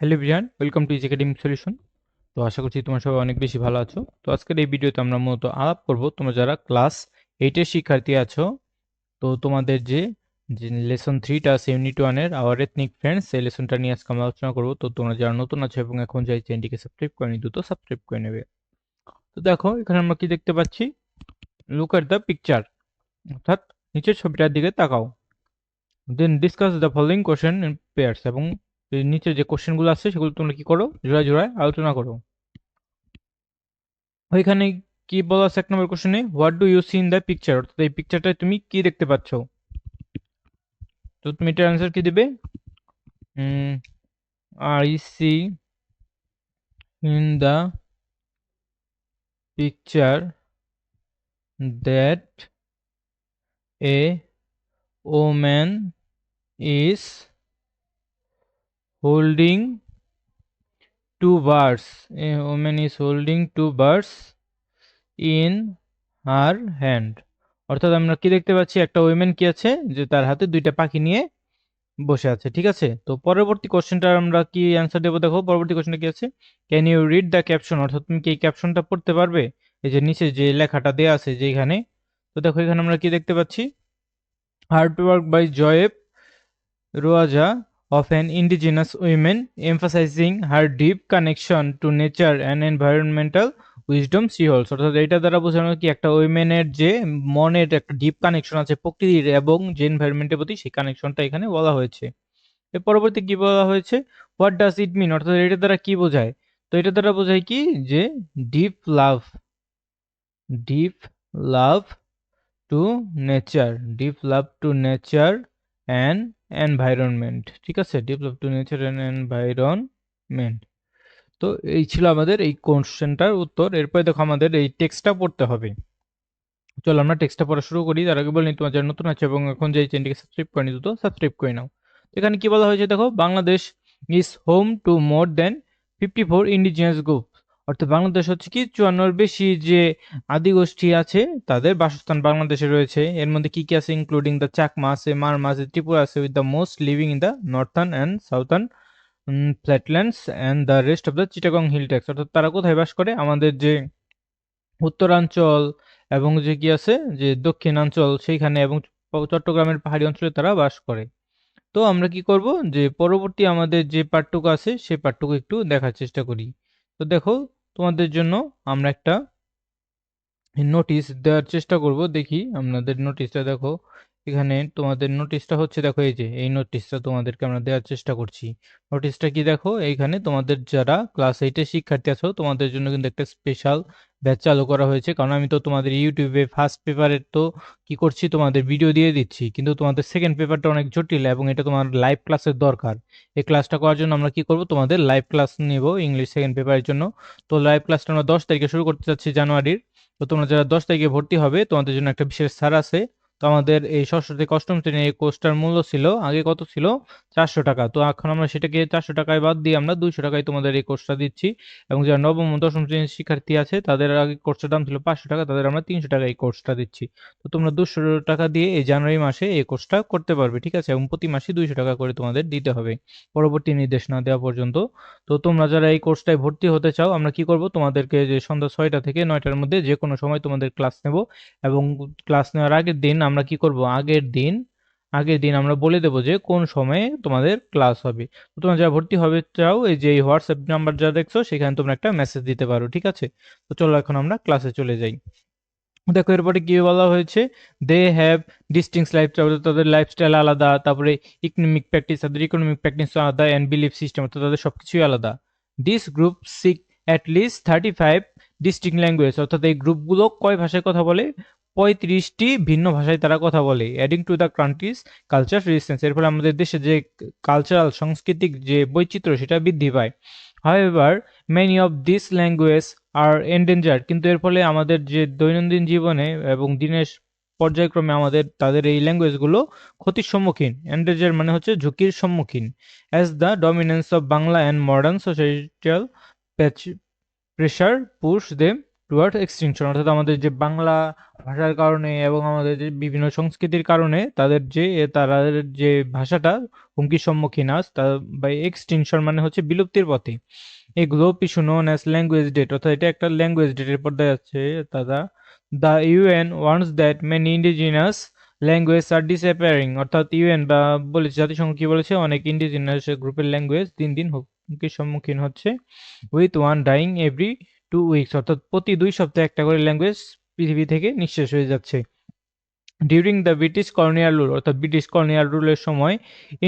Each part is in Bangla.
Hello Brian welcome to is academic solution তো আশা করছি তোমরা সবাই অনেক বেশি ভালো আছো। তো আজকের এই ভিডিওতে আমরা মূলত আলাপ করব, তোমরা যারা ক্লাস এইটের শিক্ষার্থী আছো, তো তোমাদের যে লেসন থ্রিটা আছে ইউনিট ওয়ানের আওয়ার এথনিক ফ্রেন্ডস সেই লেসনটা নিয়ে আজকে আমরা আলোচনা করব। তো তোমরা যারা নতুন আছো এবং এখন যাই চ্যানেলটিকে সাবস্ক্রাইব করে নি দ্রুত সাবস্ক্রাইব করে নেবে। তো দেখো, এখানে আমরা কি দেখতে পাচ্ছি? লুক এট দ্য পিকচার অর্থাৎ নিচের ছবিটার দিকে তাকাও। Then discuss the following question in pairs এবং এই নিচে যে কোশ্চেনগুলো আছে, সেগুলো তোমরা কি করো? জোড়ায় জোড়ায় আলোচনা করো। ওইখানে কি বলা আছে এক নম্বর কোশ্চেনে what do you see in the picture অর্থাৎ এই পিকচারটায় তুমি কি দেখতে পাচ্ছ? তো তুমি এটার অ্যান্সার কি দিবে? I see in the picture that a woman is holding two birds. A woman is holding two birds in her hand. অর্থাৎ আমরা কি দেখতে পাচ্ছি? একটা উইমেন কি আছে? যে তার হাতে দুইটা পাখি নিয়ে বসে আছে, ঠিক আছে? তো পরবর্তী কোশ্চেনটা আমরা কি অ্যান্সার দেবো? দেখো, পরবর্তী কোশ্চেনটা কি আছে? Can you read the caption অর্থাৎ তুমি কি এই ক্যাপশনটা পড়তে পারবে? এই যে নিচে যে লেখাটা দেয়া আছে যে এখানে তো দেখো এখানে আমরা কি দেখতে পাচ্ছি? Hard work by জয়েব Roaja of an indigenous woman, emphasizing her deep connection to nature and environmental wisdom she holds. অর্থাৎ এটা দ্বারা বোঝানো কি একটা উইমেনের যে মনের একটা ডিপ কানেকশন আছে প্রকৃতির এবং যে এনভায়রনমেন্টের প্রতি সেই কানেকশনটা এখানে বলা হয়েছে। এর পরবর্তী কি বলা হয়েছে? হোয়াট ডাজ ইট মিন অর্থাৎ এটা দ্বারা কি বোঝায়? তো এটা দ্বারা বোঝায় কি? যে deep love deep love to nature deep love to nature and environment ঠিক আছে? Develop to nature and environment তো এই ছিল আমাদের এই কোশ্চেনটার উত্তর। এরপরে দেখো আমাদের এই টেক্সটটা পড়তে হবে। চলো আমরা টেক্সটটা পড়া শুরু করি। তার আগে বলিনি তোমার যারা নতুন আছে এবং এখন যে চ্যানেলটিকে সাবস্ক্রাইব করেনি দ্রুত সাবস্ক্রাইব করে নাও। এখানে কি বলা হয়েছে দেখো? Bangladesh is home to more than fifty four indigenous group অর্থাৎ বাংলাদেশ হচ্ছে কি চুয়ান্নর বেশি যে আদিগোষ্ঠী আছে, তাদের বাসস্থান বাংলাদেশে রয়েছে। এর মধ্যে কি কি আছে? ইনক্লুডিং দ্য চাকমা আছে মারমা আছে, ত্রিপুরা আছে with the most living in the northern and southern flatlands and the rest of the Chittagong hill tracts অর্থাৎ তারা কোথায় বাস করে? আমাদের যে উত্তরাঞ্চল এবং যে কি আছে? যে দক্ষিণাঞ্চল সেইখানে এবং চট্টগ্রামের পাহাড়ি অঞ্চলে তারা বাস করে। তো আমরা কি করব? যে পরবর্তী আমাদের যে পাঠটুকু আছে সেই পাঠটুকু একটু দেখার চেষ্টা করি। তো দেখো তোমাদের জন্য আমরা একটা নোটিশ দেওয়ার চেষ্টা করব। দেখি আপনাদের নোটিশটা দেখো। এখানে তোমাদের নোটিশটা হচ্ছে, দেখো এই যে, এই নোটিশটা তোমাদেরকে আমরা দেওয়ার চেষ্টা করছি। নোটিশটা কি দেখো? এইখানে তোমাদের যারা ক্লাস এইটের শিক্ষার্থী আছো, তোমাদের জন্য কিন্তু একটা স্পেশাল ব্যাচ চালু করা হয়েছে। কারণ আমি তো তোমাদের ইউটিউবে ফার্স্ট পেপারের তো কি করছি, তোমাদের ভিডিও দিয়ে দিচ্ছি। কিন্তু তোমাদের সেকেন্ড পেপারটা অনেক জটিল এবং এটা তোমার লাইভ ক্লাসের দরকার। এই ক্লাসটা করার জন্য আমরা কি করব, তোমাদের লাইভ ক্লাস নেব ইংলিশ সেকেন্ড পেপারের জন্য। তো লাইভ ক্লাসটা আমরা দশ তারিখে শুরু করতে চাচ্ছি জানুয়ারির। তো তোমরা যারা দশ তারিখে ভর্তি হবে, তোমাদের জন্য একটা বিশেষ ছাড় আছে। তো আমাদের এই থেকে অষ্টম শ্রেণির এই কোর্সটার মূল্য ছিল, আগে কত ছিল? চারশো টাকা। তো এখন আমরা সেটাকে চারশো টাকায় বাদ দিয়ে আমরা দুইশো টাকায় তোমাদের এই কোর্সটা দিচ্ছি। এবং যারা নবম দশম শ্রেণির শিক্ষার্থী আছে, তাদের আগে কোর্সের দাম ছিল পাঁচশো টাকা, তাদের আমরা তিনশো টাকা এই কোর্সটা দিচ্ছি। তো তোমরা দুশো টাকা দিয়ে এই জানুয়ারি মাসে এই কোর্সটা করতে পারবে, ঠিক আছে? এবং প্রতি মাসে দুইশো টাকা করে তোমাদের দিতে হবে, পরবর্তী নির্দেশনা দেওয়া পর্যন্ত। তো তোমরা যারা এই কোর্সটায় ভর্তি হতে চাও, আমরা কি করব? তোমাদেরকে যে সন্ধ্যা ছয়টা থেকে নয়টার মধ্যে যে কোনো সময় তোমাদের ক্লাস নেব। এবং ক্লাস নেওয়ার আগের দিন আমরা কি করব? আগের দিন আগের দিন আমরা বলে দেবো যে কোন সময়ে তোমাদের ক্লাস হবে। তো তোমরা যারা ভর্তি হবে চাও, এই যে হোয়াটসঅ্যাপ নাম্বার যা দেখছ, সেখানে তোমরা একটা মেসেজ দিতে পারো, ঠিক আছে? তো চলো এখন আমরা ক্লাসে চলে যাই। দেখো এরপরে কি বলা হয়েছে? দে হ্যাভ ডিস্টিংস লাইফস্টাইল তাদের লাইফস্টাইল আলাদা, তারপরে ইকোনমিক প্র্যাকটিস তাদের ইকোনমিক প্র্যাকটিস আলাদা অ্যান্ড বিলিফ সিস্টেম অর্থাৎ তাদের সব কিছুই আলাদা। This group seek at least thirty five distinct language অর্থাৎ এই গ্রুপগুলো কয় ভাষায় কথা বলে? পঁয়ত্রিশটি ভিন্ন ভাষায় তারা কথা বলে। Adding to the country's culture resistance এর ফলে আমাদের দেশে যে কালচারাল সাংস্কৃতিক যে বৈচিত্র্য, সেটা বৃদ্ধি পায়। However many of this language are endanger কিন্তু এর ফলে আমাদের যে দৈনন্দিন জীবনে এবং দিনের পর্যায়ক্রমে আমাদের, তাদের এই ল্যাঙ্গুয়েজগুলো ক্ষতির সম্মুখীন। এন্ডেঞ্জার মানে হচ্ছে ঝুঁকির সম্মুখীন। As the dominance of Bangla and modern societal pressure push them toward extinction অর্থাৎ আমাদের যে বাংলা ভাষার কারণে এবং আমাদের যে বিভিন্ন সংস্কৃতির কারণে তাদের যে তারা যে ভাষাটা হুমকির সম্মুখীন আজ, তা বাই এক্সটিংশন মানে হচ্ছে বিলুপ্তির পথে। এই globe issue known as language death অর্থাৎ এটা একটা ল্যাঙ্গুয়েজ ডেটের পর্দায় আছে তারা the UN wants that many indigenous language are disappearing অর্থাৎ ইউএন বা বলেছে, জাতিসংঘ কি বলেছে, অনেক ইন্ডিজিনাস গ্রুপের ল্যাঙ্গুয়েজ দিন দিন হুমকির সম্মুখীন হচ্ছে। With one dying every two weeks অর্থাৎ প্রতি দুই সপ্তাহে একটা করে ল্যাঙ্গুয়েজ পৃথিবী থেকে নিঃশেষ হয়ে যাচ্ছে। During the British colonial rule অর্থাৎ ব্রিটিশ কলোনিয়াল রুলের সময়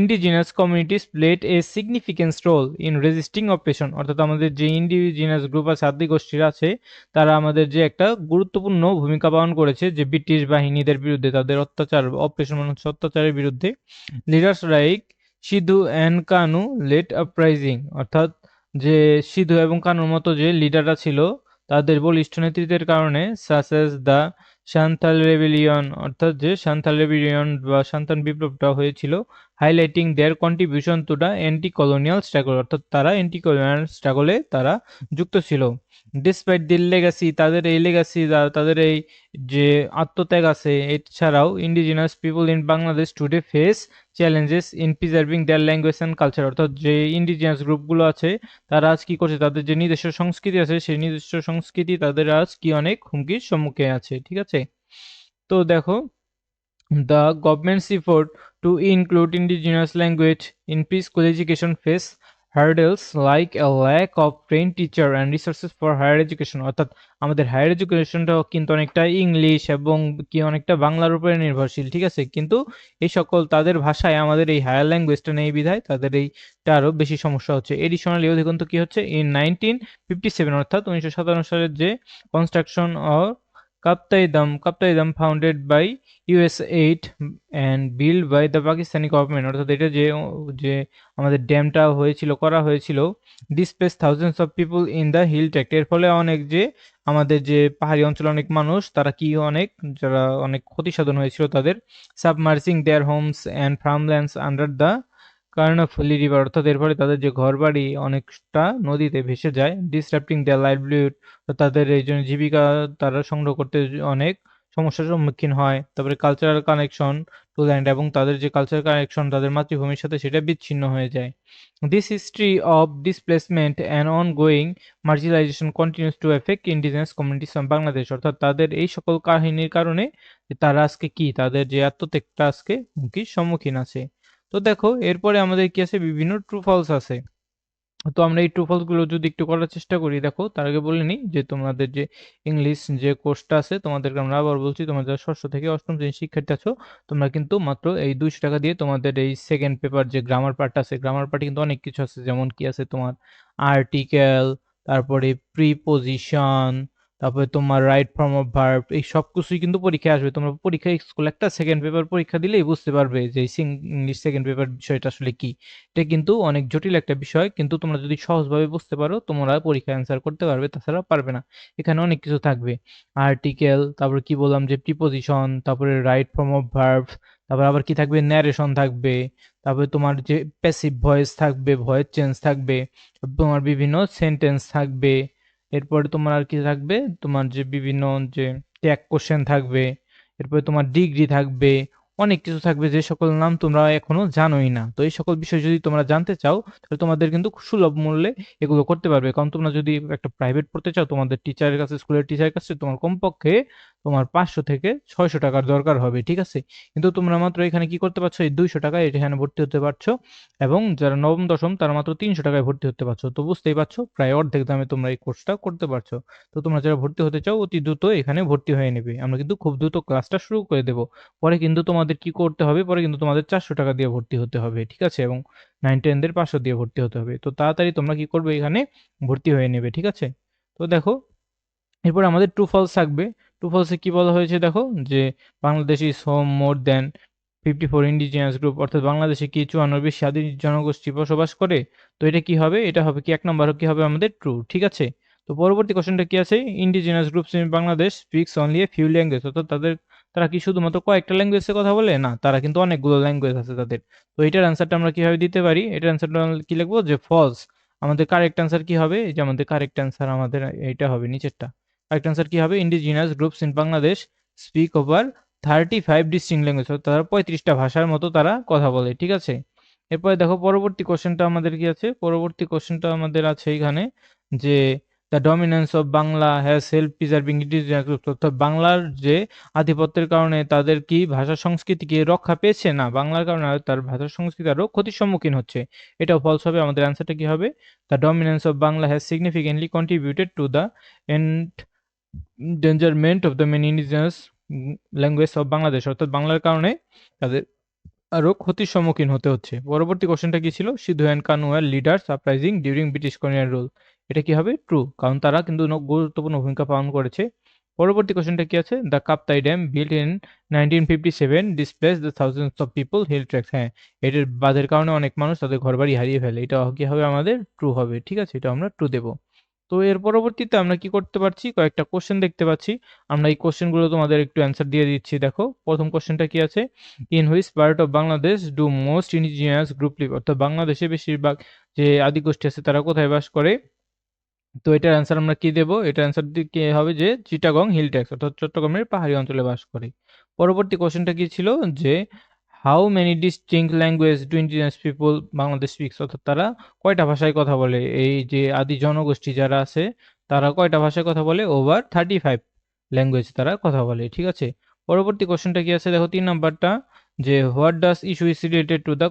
indigenous communities played a significance role in resisting operation অর্থাৎ আমাদের যে ইন্ডিজিনাস গ্রুপ আছে আদি গোষ্ঠীর আছে, তারা আমাদের যে একটা গুরুত্বপূর্ণ ভূমিকা পালন করেছে, যে ব্রিটিশ বাহিনীদের বিরুদ্ধে, তাদের অত্যাচার অপারেশন মানে হচ্ছে অত্যাচারের বিরুদ্ধে leaders like Sidhu and Kanu led uprising অর্থাৎ যে সিধু এবং কানুর মতো যে লিডাররা ছিল, তাদের বলিষ্ঠ নেতৃত্বের কারণে সাসেস দ্য সান্থাল রেভিলিয়ন অর্থাৎ যে সান্থাল রেভিলিয়ন বা সান্তান বিপ্লবটা হয়েছিল highlighting their contribution to the anti colonial struggle অর্থাৎ তারা অ্যান্টি কলোনিয়াল স্ট্রাগলে তারা যুক্ত ছিল। ডিসপাইট দিল লেগাসি তাদের এই লেগাসি তাদের এই যে আত্মত্যাগ আছে, এছাড়াও indigenous people in Bangladesh today face challenges in preserving their language and culture অর্থাৎ যে ইন্ডিজিনাস গ্রুপগুলো আছে, তারা আজ কি করছে? তাদের যে নিজস্ব সংস্কৃতি আছে, সেই নিজস্ব সংস্কৃতি তাদের আজ কি অনেক হুমকির সম্মুখে আছে, ঠিক আছে? তো দেখো government's effort to include indigenous language in pre school education face hurdles like a lack of train teacher and resources for higher education অর্থাৎ আমাদের হায়ার এডুকেশনটাও কিন্তু অনেকটা ইংলিশ এবং কি অনেকটা বাংলার উপরে নির্ভরশীল, ঠিক আছে? কিন্তু এই সকল তাদের ভাষায় আমাদের এই হায়ার ল্যাঙ্গুয়েজটা নেই বিধায় তাদের এইটা আরও বেশি সমস্যা হচ্ছে। এডিশনালি অধিকন্ত কি হচ্ছে? ইন নাইনটিন ফিফটি সেভেন অর্থাৎ উনিশশো সাতান্ন সালের যে construction of Kaptai dam Kaptai dam founded by US aid and build by the Pakistani government অর্থাৎ এটা যে যে আমাদের ড্যামটা হয়েছিল, করা হয়েছিল displace thousands of people in the hill tract এর ফলে অনেক যে, আমাদের যে পাহাড়ি অঞ্চলে, অনেক মানুষ, তারা কি অনেক, যারা অনেক ক্ষতি সাধন হয়েছিল তাদের submerging their homes and farmlands under the Karnaphuli river অর্থাৎ এর ফলে তাদের যে ঘরবাড়ি অনেকটা নদীতে ভেসে যায় ডিসরাপ্টিং দেয়ার লাইভলিহুড তাদের এই জন্য জীবিকা তারা সংগ্রহ করতে অনেক সমস্যার সম্মুখীন হয়। তারপরে কালচারাল কানেকশন টু ল্যান্ড এবং তাদের যে কালচারাল কানেকশন তাদের মাতৃভূমির সাথে সেটা বিচ্ছিন্ন হয়ে যায়। This history of displacement and ongoing marginalisation continues to affect indigenous communities of Bangladesh অর্থাৎ তাদের এই সকল কাহিনীর কারণে তারা আজকে কি, তাদের যে আত্মত্যাগটা আজকে হুমকির সম্মুখীন আছে। তো দেখো, এরপরে আমাদের কি আছে? বিভিন্ন ট্রু ফলস আছে। তো আমরা এই ট্রু ফলসগুলো যদি একটু করার চেষ্টা করি, দেখো, তার আগে বলে নিই যে তোমাদের যে ইংলিশ যে কোর্সটা আছে, তোমাদেরকে আমরা আবার বলছি তোমাদের ষষ্ঠ থেকে অষ্টম শ্রেণির শিক্ষার্থী আছো, তোমরা কিন্তু মাত্র এই দুইশো টাকা দিয়ে তোমাদের এই সেকেন্ড পেপার যে গ্রামার পার্ট আছে গ্রামার পার্টে কিন্তু অনেক কিছু আছে। যেমন কি আছে তোমার আর্টিকেল তারপরে প্রিপোজিশন তারপরে তোমার রাইট ফর্ম অফ ভার্ব এই সব কিছুই কিন্তু পরীক্ষায় আসবে। তোমরা পরীক্ষা স্কুল একটা সেকেন্ড পেপার পরীক্ষা দিলেই বুঝতে পারবে যে ইংলিশ সেকেন্ড পেপার বিষয়টা আসলে কি। এটা কিন্তু অনেক জটিল একটা বিষয়, কিন্তু তোমরা যদি সহজভাবে বুঝতে পারো, তোমরা পরীক্ষা অ্যান্সার করতে পারবে, তাছাড়া পারবে না। এখানে অনেক কিছু থাকবে। আর্টিকেল তারপরে কি বললাম যে প্রিপোজিশন তারপরে রাইট ফর্ম অফ ভার্ব তারপর আবার কি থাকবে? ন্যারেশন থাকবে। তারপরে তোমার যে প্যাসিভ ভয়েস থাকবে ভয়েস চেঞ্জ থাকবে। তোমার বিভিন্ন সেন্টেন্স থাকবে। এরপরে তোমার আর কি থাকবে? তোমার যে বিভিন্ন যে ট্যাগ কোশ্চেন থাকবে, এরপরে তোমার ডিগ্রি থাকবে, অনেক কিছু থাকবে যে সকল নাম তোমরা এখনও জানোই না। তো এই সকল বিষয় যদি তোমরা জানতে চাও, তাহলে তোমাদের কিন্তু সুলভ মূল্যে এগুলো করতে পারবে। কারণ তোমরা যদি একটা প্রাইভেট পড়তে চাও, তোমাদের টিচারের কাছে স্কুলের টিচারের কাছে, তোমার কমপক্ষে তোমার পাঁচশো থেকে ছয়শো টাকার দরকার হবে, ঠিক আছে? কিন্তু তোমরা মাত্র এখানে কি করতে পারছ? এই দুইশো টাকায় এখানে ভর্তি হতে পারছ এবং যারা নবম, দশম তারা মাত্র তিনশো টাকায় ভর্তি হতে পারছ। তো বুঝতেই পারছ, প্রায় অর্ধেক দামে তোমরা এই কোর্সটা করতে পারছ। তো তোমরা যারা ভর্তি হতে চাও, অতি দ্রুত এখানে ভর্তি হয়ে নেবে। আমরা কিন্তু খুব দ্রুত ক্লাসটা শুরু করে দেবো। পরে কিন্তু তোমাদের কি করতে হবে? পরে কিন্তু তোমাদের চারশো টাকা দিয়ে ভর্তি হতে হবে, ঠিক আছে? এবং নাইন টেনদের পাঁচশো দিয়ে ভর্তি হতে হবে। তো তাড়াতাড়ি তোমরা কি করবে? এখানে ভর্তি হয়ে নেবে, ঠিক আছে? তো দেখো, এরপর আমাদের টু ফলস থাকবে। টু ফলসে কি বলা হয়েছে দেখো? যে Bangladesh is home more than fifty four indigenous group অর্থাৎ বাংলাদেশে কি চুয়ান্নর বেশি আদি জনগোষ্ঠী বসবাস করে? তো এটা কি হবে? এটা হবে কি এক নম্বর কি হবে আমাদের ট্রু ঠিক আছে? তো পরবর্তী কোশ্চেনটা কি আছে? Indigenous groups in Bangladesh speaks only a few language অর্থাৎ তাদের, তারা কি শুধুমাত্র কয়েকটা ল্যাঙ্গুয়েজে কথা বলে? না, তারা কিন্তু অনেকগুলো ল্যাঙ্গুয়েজ আছে তাদের। তো এটার অ্যান্সারটা আমরা কীভাবে দিতে পারি? এটার অ্যান্সারটা কি লিখব? যে ফলস আমাদের কারেক্ট অ্যান্সার কি হবে? যে আমাদের কারেক্ট অ্যান্সার আমাদের, এটা হবে নিচেরটা। কারেক্ট অ্যান্সার কি হবে? Indigenous groups in Bangladesh speak over thirty five distinct language তারা পঁয়ত্রিশটা ভাষার মতো তারা কথা বলে, ঠিক আছে? এরপরে দেখো, পরবর্তী কোশ্চেনটা আমাদের কি আছে? পরবর্তী কোশ্চেনটা আমাদের আছে এখানে যে the dominance of Bangla has help preserving indigenous groups অর্থাৎ বাংলার যে আধিপত্যের কারণে তাদের কি ভাষা সংস্কৃতিকে রক্ষা পেয়েছে না? বাংলার কারণে তার ভাষা সংস্কৃতি আরও ক্ষতির সম্মুখীন হচ্ছে। এটাও ফলস হবে, আমাদের অ্যান্সারটা কি হবে? The dominance of Bangla has significantly contributed to the endangerment of the main indigenous language of Bangladesh অর্থাৎ বাংলার কারণে তাদের আরও ক্ষতির সম্মুখীন হতে হচ্ছে। পরবর্তী কোশ্চেনটা কি ছিল? Sidhu and Kanu are leaders uprising during British colonial rule এটা কি হবে? ট্রু কারণ তারা কিন্তু গুরুত্বপূর্ণ ভূমিকা পালন করেছে। পরবর্তী কোশ্চেনটা কি আছে? The Kaptai dam built in nineteen fifty seven displace the thousands of people hill tracts হ্যাঁ এটার বাঁধের কারণে অনেক মানুষ তাদের ঘরবাড়ি হারিয়ে ফেলে। এটা কি হবে আমাদের? ট্রু হবে। ঠিক আছে, এটা আমরা ট্রু দেবো। তো এর পরবর্তীতে আমরা কি করতে পারছি? কয়েকটা কোশ্চেন দেখতে পাচ্ছি। আমরা এই কোশ্চেনগুলো তোমাদের একটু অ্যান্সার দিয়ে দিচ্ছি। দেখো, প্রথম কোশ্চেনটা কি আছে? In which part of Bangladesh do most indigenous group live অর্থাৎ বাংলাদেশে বেশিরভাগ যে আদিগোষ্ঠী আছে, তারা কোথায় বাস করে? তো এটার অ্যান্সার আমরা কি দেবো? এটার অ্যান্সার কি হবে যে চিটাগং হিল ট্যাক্স অর্থাৎ চট্টগ্রামের পাহাড়ি অঞ্চলে বাস করে। পরবর্তী কোশ্চেনটা কি ছিল? যে how many distinct language do indigenous people Bangladesh speaks অর্থাৎ তারা কয়টা ভাষায় কথা বলে? এই যে আদি জনগোষ্ঠী যারা আছে, তারা কয়টা ভাষায় কথা বলে? ওভার থার্টি ফাইভ ল্যাঙ্গুয়েজ তারা কথা বলে, ঠিক আছে? পরবর্তী কোশ্চেনটা কি আছে? দেখো, তিন নাম্বারটা, যে what does issue is related to the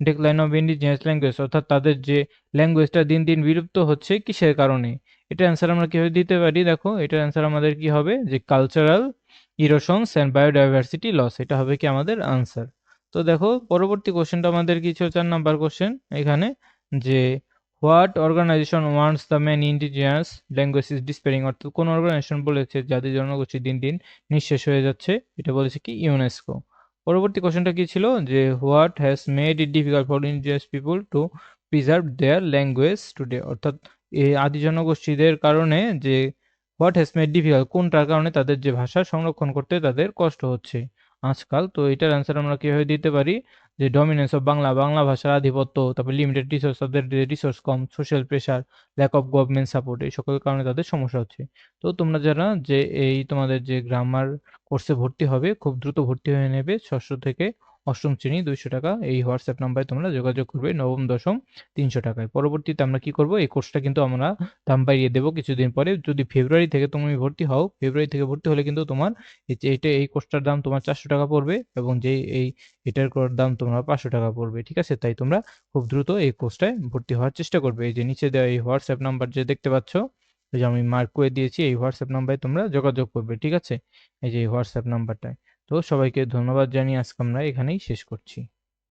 decline of indigenous language অর্থাৎ তাদের যে ল্যাঙ্গুয়েজটা দিন দিন বিলুপ্ত হচ্ছে কিসের কারণে? এটার অ্যান্সার আমরা কীভাবে দিতে পারি? দেখো, এটার অ্যান্সার আমাদের কি হবে? যে cultural erosions and biodiversity loss এটা হবে কি আমাদের আনসার তো দেখো, পরবর্তী কোশ্চেনটা আমাদের কি ছিল? চার নাম্বার কোশ্চেন এখানে, যে what organization wants the man indigenous language is disappearing অর্থাৎ কোন অর্গানাইজেশন বলেছে যাদের জনগোষ্ঠী দিন দিন নিঃশেষ হয়ে যাচ্ছে? এটা বলেছে কি? ইউনেস্কো পরবর্তী কোশ্চেনটা কি ছিল? যে what has made it difficult for indigenous people to preserve their language today অর্থাৎ এই আদি জনগোষ্ঠীদের কারণে যে হোয়াট হ্যাজ মেড ডিফিকাল্ট কোনটার কারণে তাদের যে ভাষা সংরক্ষণ করতে তাদের কষ্ট হচ্ছে? আজকাল তো এটার অ্যান্সার আমরা কীভাবে দিতে পারি? যে ডমিনেন্স অফ বাংলা বাংলা ভাষার আধিপত্য, তারপর লিমিটেড রিসোর্স তাদের resource com social pressure lack of government support এই সকল কারণে তাদের সমস্যা হচ্ছে। তো তোমরা যারা যে এই তোমাদের যে গ্রামার কোর্সে ভর্তি হবে, খুব দ্রুত ভর্তি হয়ে নেবে, ষষ্ঠ থেকে অষ্টম শ্রেণি দুইশো টাকা। এই হোয়াটসঅ্যাপ নাম্বারে তোমরা যোগাযোগ করবে নবম, দশম, তিনশো টাকায়। পরবর্তীতে আমরা কি করব? এই কোর্সটা কিন্তু আমরা দাম বাড়িয়ে দেবো কিছুদিন পরে। যদি ফেব্রুয়ারি থেকে তুমি ভর্তি হও ফেব্রুয়ারি থেকে ভর্তি হলে কিন্তু তোমার এটা এই কোর্সটার দাম তোমার চারশো টাকা পড়বে এবং যে এই এটার দাম তোমার পাঁচশো টাকা পড়বে। ঠিক আছে? তাই তোমরা খুব দ্রুত এই কোর্সটায় ভর্তি হওয়ার চেষ্টা করবে। এই যে নিচে দেওয়া এই হোয়াটসঅ্যাপ নাম্বার যে দেখতে পাচ্ছ যে আমি মার্ক করে দিয়েছি, এই হোয়াটসঅ্যাপ নাম্বারে তোমরা যোগাযোগ করবে। ঠিক আছে? এই যে হোয়াটসঅ্যাপ নাম্বারটায় তো সবাইকে ধন্যবাদ জানিয়ে আজকে আমরা এখানেই শেষ করছি।